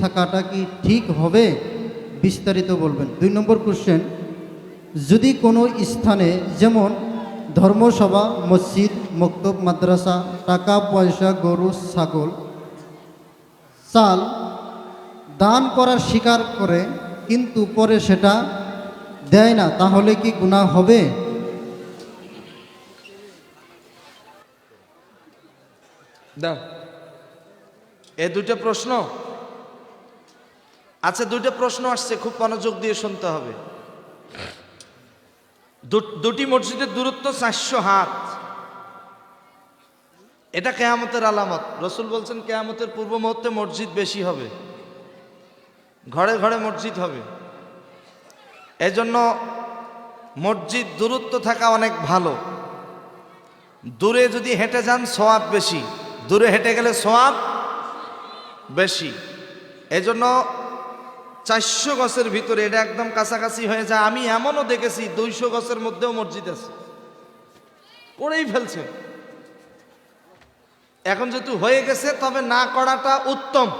থাকাটা কি ঠিক হবে? বিস্তারিত বলবেন। দুই নম্বর কোশ্চেন যদি কোনো স্থানে যেমন ধর্মসভা, মসজিদ, মক্তব, মাদ্রাসা, টাকা, পয়সা, গরু, ছাগল, চাল দান করার স্বীকার করে কিন্তু পরে সেটা দেয় না, তাহলে কি গুনাহ হবে? দাও। এ দুইটা প্রশ্ন। আচ্ছা দুইটা প্রশ্ন আসছে, খুব মনোযোগ দিয়ে শুনতে হবে। দুটি মসজিদের দূরত্ব চারশো হাত। এটা কেয়ামতের আলামত। রসুল বলছেন, কেয়ামতের পূর্ব মুহূর্তে মসজিদ বেশি হবে। ঘরে ঘরে মসজিদ হবে। এজন্য মসজিদ দূরত্ব থাকা অনেক ভালো। দূরে যদি হেঁটে যান সোয়াব বেশি। দূরে হেঁটে গেলে সোয়াব বেশি। এজন্য চারশো গছের ভিতরে এটা একদম কাছাকাছি হয়ে যায়। আমি এমনও দেখেছি, দুইশো গছের মধ্যেও মসজিদ আছে। করেই ফেলছে এখন যেহেতু হয়ে গেছে, তবে না করাটা উত্তম।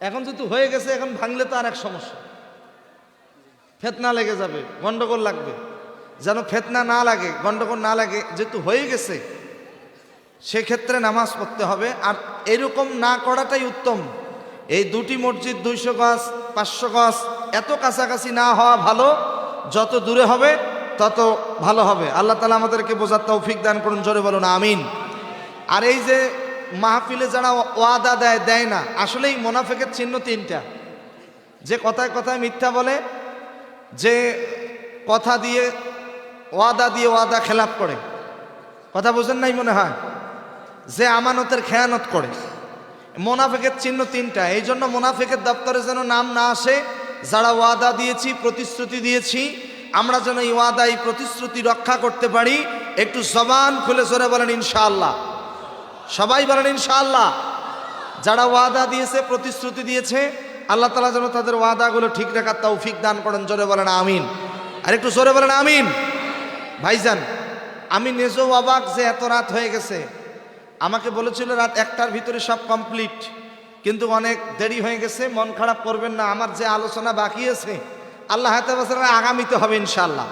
এখন যেহেতু হয়ে গেছে, এখন ভাঙলে তো আর এক সমস্যা। ফেতনা লেগে যাবে, গন্ডগোল লাগবে। যেন ফেতনা না লাগে, গন্ডগোল না লাগে, যেহেতু হয়ে গেছে, সেক্ষেত্রে নামাজ পড়তে হবে। আর এরকম না করাটাই উত্তম। এই দুটি মসজিদ দুইশো গজ, পাঁচশো গজ, এত কাছাকাছি না হওয়া ভালো। যত দূরে হবে, তত ভালো হবে। আল্লাহ তালা আমাদেরকে বোঝার তৌফিক দান করুন, জোরে বলুন, আমিন। আর এই যে মাহফিলে যারা ওয়াদা দেয় দেয় না, আসলেই মোনাফেকের চিহ্ন তিনটা। যে কথায় কথায় মিথ্যা বলে, যে কথা দিয়ে ওয়াদা দিয়ে ওয়াদা খেলাপ করে। কথা বোঝেন নাই মনে হয়? যে আমানতের খেয়ানত করে। মোনাফেকের চিহ্ন তিনটা। এই জন্য মোনাফেকের দপ্তরে যেন নাম না আসে, যারা ওয়াদা দিয়েছি, প্রতিশ্রুতি দিয়েছি, আমরা যেন এই ওয়াদা এই প্রতিশ্রুতি রক্ষা করতে পারি। একটু জবান খুলে সরে বলেন, ইনশাআল্লাহ। সবাই বলেন, ইনশাআল্লাহ। যারা ওয়াদা দিয়েছে, প্রতিশ্রুতি দিয়েছে, আল্লাহ তালা যেন তাদের ওয়াদাগুলো ঠিক রাখার তৌফিক দান করেন। জোরে বলেন, আমিন। আর একটু জোরে বলেন, আমিন। ভাইজান, আমি নিজেও অবাক যে এত রাত হয়ে গেছে। আমাকে বলেছিল রাত একটার ভিতরে সব কমপ্লিট কিন্তু অনেক দেরি হয়ে গেছে, মন খারাপ করবেন না, আমার যে আলোচনা বাকি আছে, আল্লাহ হাতে বছর আগামীতে হবে ইনশাল্লাহ